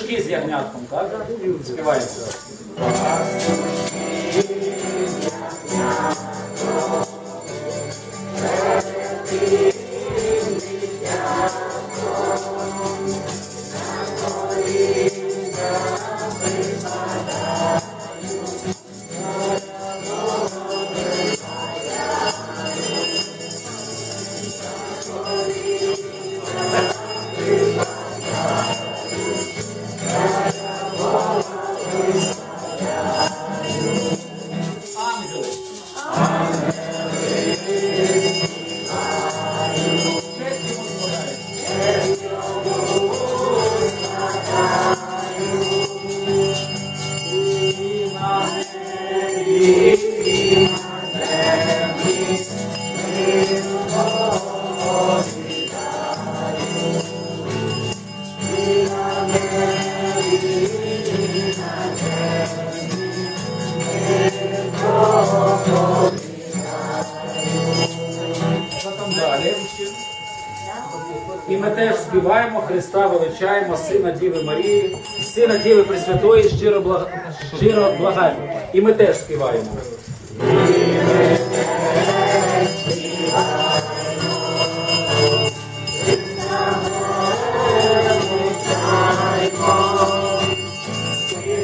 пастушки з ягнятком, так? Співаємо. Пастушки з ягнятком. Що? І ми теж співаємо Христа, величаємо Сина Діви Марії, Сина Діви Пресвятої, щиро, благ... щиро благаємо. І ми теж співаємо.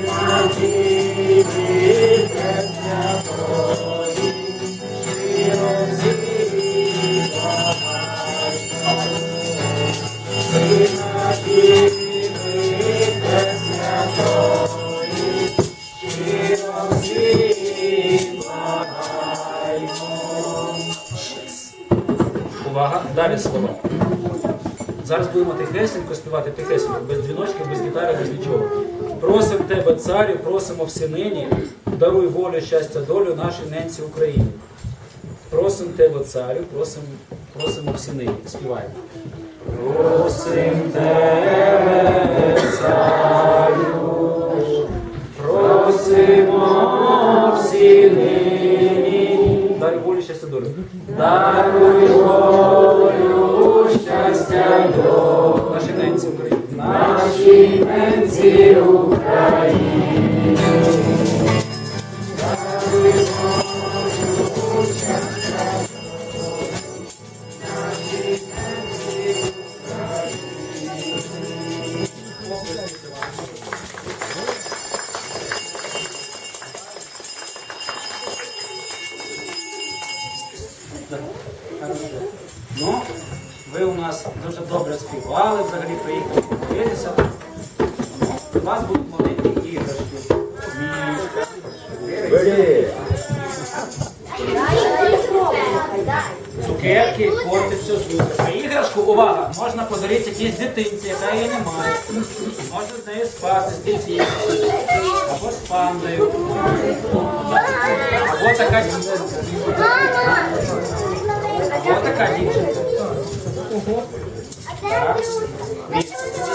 Увага, далі слова. Зараз будемо тихесенько співати тихесенько, без дзвіночків, без гітари, без нічого. Просимо тебе, царю, просимо всінині, даруй волю, щастя, долю нашій ненці Україні. Просимо тебе, царю, просимо, просимо всінині. Співаємо. Просим тебе, щастя, долю. Нашій ненці наші ненці Ну, ви у нас дуже добре співали, взагалі приїхали подивитися. У вас будуть маленькі іграшки. Цукерки, котицю, зубка. Іграшку, увага, можна подарити якійсь дитинці, яка її немає. Можна з нею спати, з дитиною. Або з пандою. Або така дівчинка. Або така дівчинка.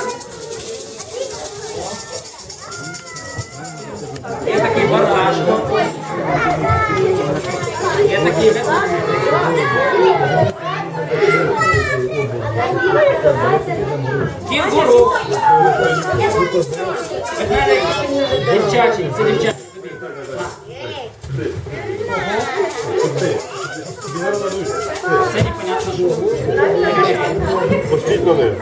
Є такий барашко. Є такий кінгуру. Дівчачий, це дівчачий. Це непонятно що. Пустіть на них.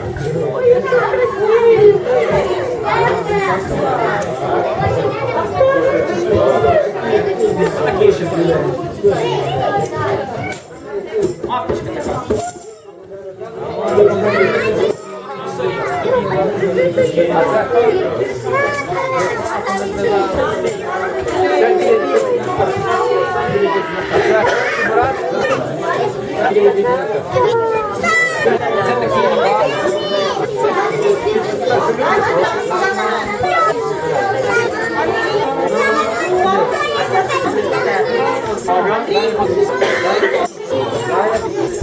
Такий ще